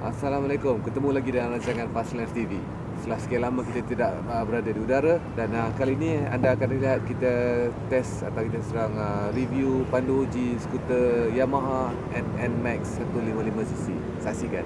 Assalamualaikum, ketemu lagi dalam rancangan Fastline TV. Setelah sekian lama kita tidak uh, berada di udara dan uh, kali ini anda akan lihat kita test atau kita sedang uh, review pandu uji skuter Yamaha NN Max 155cc. Saksikan.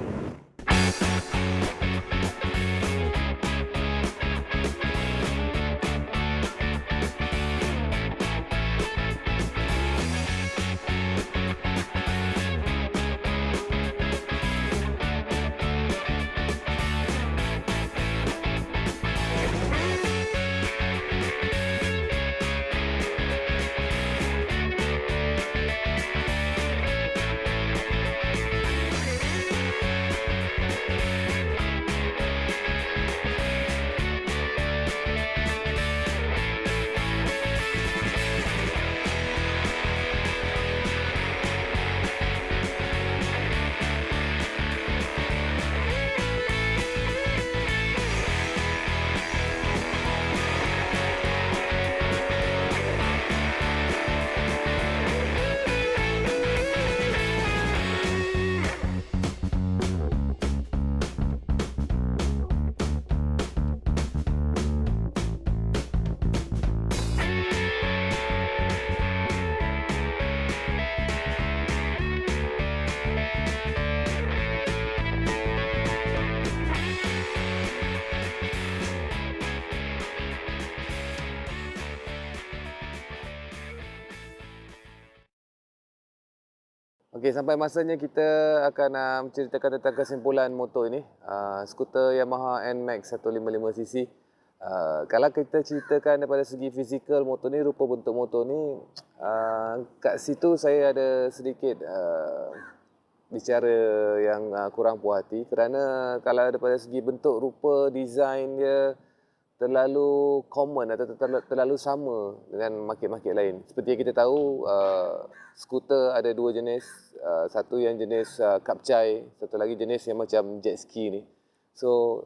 Okey, sampai masanya kita akan uh, menceritakan tentang kesimpulan motor ini. Uh, skuter Yamaha NMAX 155cc. Uh, kalau kita ceritakan daripada segi fizikal motor ni, rupa bentuk motor ni, uh, kat situ saya ada sedikit uh, bicara yang uh, kurang puas hati kerana kalau daripada segi bentuk rupa, design dia terlalu common atau terlalu, sama dengan market-market lain. Seperti yang kita tahu, uh, skuter ada dua jenis. Uh, satu yang jenis uh, kapcai, satu lagi jenis yang macam jet ski ni. So,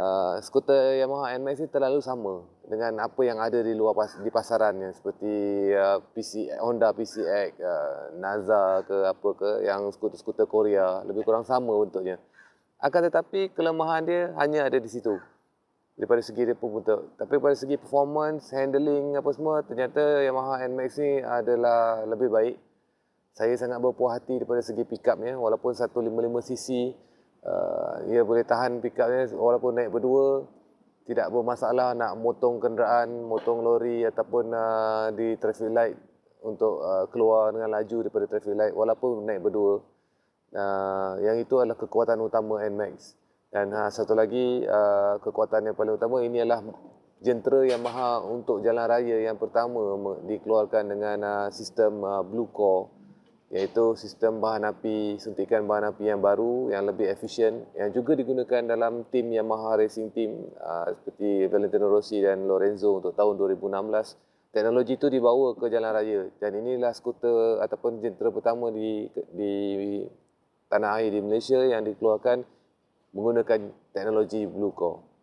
uh, skuter Yamaha NMAX ni terlalu sama dengan apa yang ada di luar pas, di pasaran yang seperti uh, PC, Honda PCX, uh, Naza ke apa ke yang skuter-skuter Korea lebih kurang sama bentuknya. Akan tetapi kelemahan dia hanya ada di situ daripada segi dia pun bentuk. Tapi pada segi performance, handling apa semua, ternyata Yamaha NMAX ni adalah lebih baik. Saya sangat berpuas hati daripada segi pickupnya walaupun 155cc uh, ia boleh tahan pickupnya walaupun naik berdua tidak bermasalah nak motong kenderaan, motong lori ataupun uh, di traffic light untuk uh, keluar dengan laju daripada traffic light walaupun naik berdua. Uh, yang itu adalah kekuatan utama NMAX. Dan uh, satu lagi uh, kekuatan yang paling utama ini adalah jentera Yamaha untuk jalan raya yang pertama dikeluarkan dengan uh, sistem uh, Blue Core iaitu sistem bahan api suntikan bahan api yang baru yang lebih efisien yang juga digunakan dalam tim Yamaha Racing Team uh, seperti Valentino Rossi dan Lorenzo untuk tahun 2016 teknologi itu dibawa ke jalan raya dan inilah skuter ataupun jentera pertama di di tanah air di Malaysia yang dikeluarkan menggunakan teknologi Blue Core.